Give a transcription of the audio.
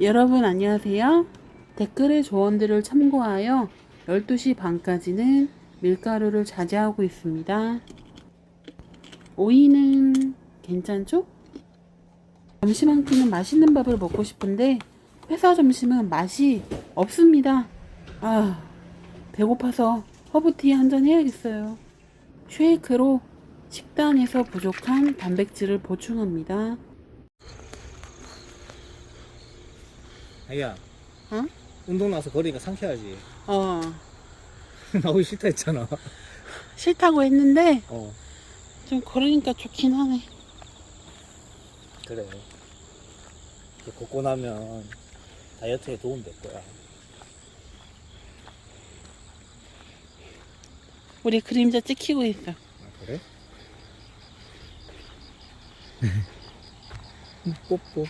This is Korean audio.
여러분 안녕하세요. 댓글의 조언들을 참고하여 12시 반까지는 밀가루를 자제하고 있습니다. 오이는 괜찮죠? 점심 한 끼는 맛있는 밥을 먹고 싶은데 회사 점심은 맛이 없습니다. 아, 배고파서 허브티 한 잔 해야겠어요. 쉐이크로 식단에서 부족한 단백질을 보충합니다. 아야 어? 운동 나서 거리니까 상쾌하지 어, 나오기 싫다 했잖아 싫다고 했는데 어 좀 걸으니까 좋긴 하네. 그래 걷고 나면 다이어트에 도움 될 거야 우리 그림자 찍히고 있어. 아 그래? 뽀뽀